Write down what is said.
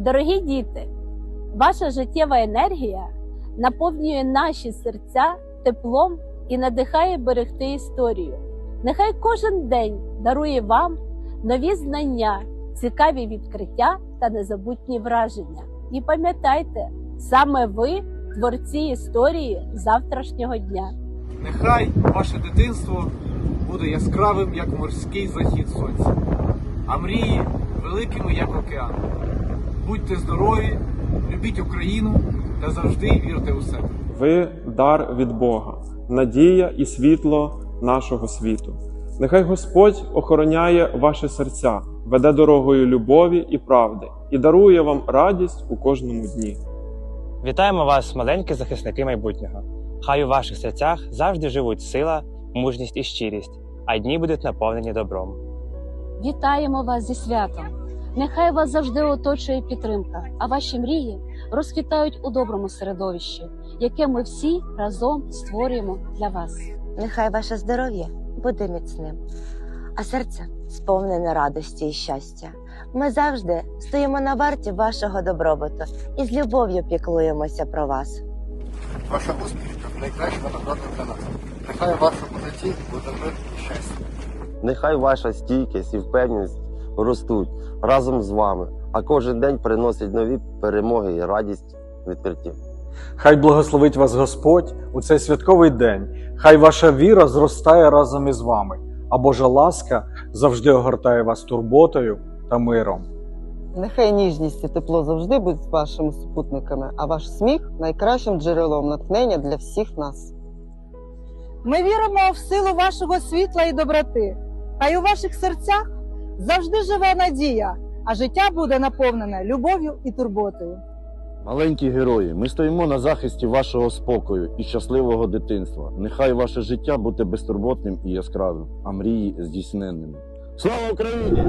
Дорогі діти, ваша життєва енергія наповнює наші серця теплом і надихає берегти історію. Нехай кожен день дарує вам нові знання, цікаві відкриття та незабутні враження. І пам'ятайте, саме ви творці історії завтрашнього дня. Нехай ваше дитинство буде яскравим, як морський захід сонця, а мрії великими, як океан. Будьте здорові, любіть Україну та завжди вірте у себе. Ви дар від Бога, надія і світло нашого світу. Нехай Господь охороняє ваші серця, веде дорогою любові і правди і дарує вам радість у кожному дні. Вітаємо вас, маленькі захисники майбутнього. Хай у ваших серцях завжди живуть сила, мужність і щирість, а дні будуть наповнені добром. Вітаємо вас зі святом! Нехай вас завжди оточує підтримка, а ваші мрії розквітають у доброму середовищі, яке ми всі разом створюємо для вас. Нехай ваше здоров'я буде міцним, а серце сповнене радості і щастя. Ми завжди стоїмо на варті вашого добробуту і з любов'ю піклуємося про вас. Ваша успішка найкраща нагорода для нас. Нехай у вашому житті буде мир і щастя. Нехай ваша стійкість і впевненість ростуть разом з вами, а кожен день приносить нові перемоги і радість відкриттів. Хай благословить вас Господь у цей святковий день. Хай ваша віра зростає разом із вами, а Божа ласка завжди огортає вас турботою та миром. Нехай ніжність і тепло завжди будуть вашими супутниками, а ваш сміх найкращим джерелом натхнення для всіх нас. Ми віримо в силу вашого світла і доброти. Хай у ваших серцях завжди живе надія, а життя буде наповнене любов'ю і турботою. Маленькі герої, ми стоїмо на захисті вашого спокою і щасливого дитинства. Нехай ваше життя буде безтурботним і яскравим, а мрії здійсненними. Слава Україні!